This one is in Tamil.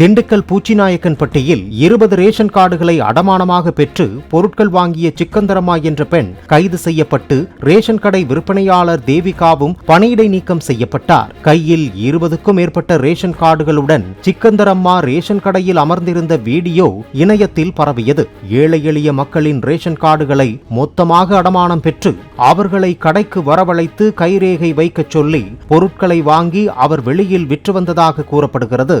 திண்டுக்கல் பூச்சிநாயக்கன்பட்டியில் இருபது ரேஷன் கார்டுகளை அடமானமாக பெற்று பொருட்கள் வாங்கிய சிக்கந்தரம்மா என்ற பெண் கைது செய்யப்பட்டு ரேஷன் கடை விற்பனையாளர் தேவிகாவும் பணியிடை நீக்கம் செய்யப்பட்டார். கையில் இருபதுக்கும் மேற்பட்ட ரேஷன் கார்டுகளுடன் சிக்கந்தரம்மா ரேஷன் கடையில் அமர்ந்திருந்த வீடியோ இணையத்தில் பரவியது. ஏழை எளிய மக்களின் ரேஷன் கார்டுகளை மொத்தமாக அடமானம் பெற்று அவர்களை கடைக்கு வரவழைத்து கைரேகை வைக்கச் சொல்லி பொருட்களை வாங்கி அவர் வெளியில் விற்று வந்ததாக கூறப்படுகிறது.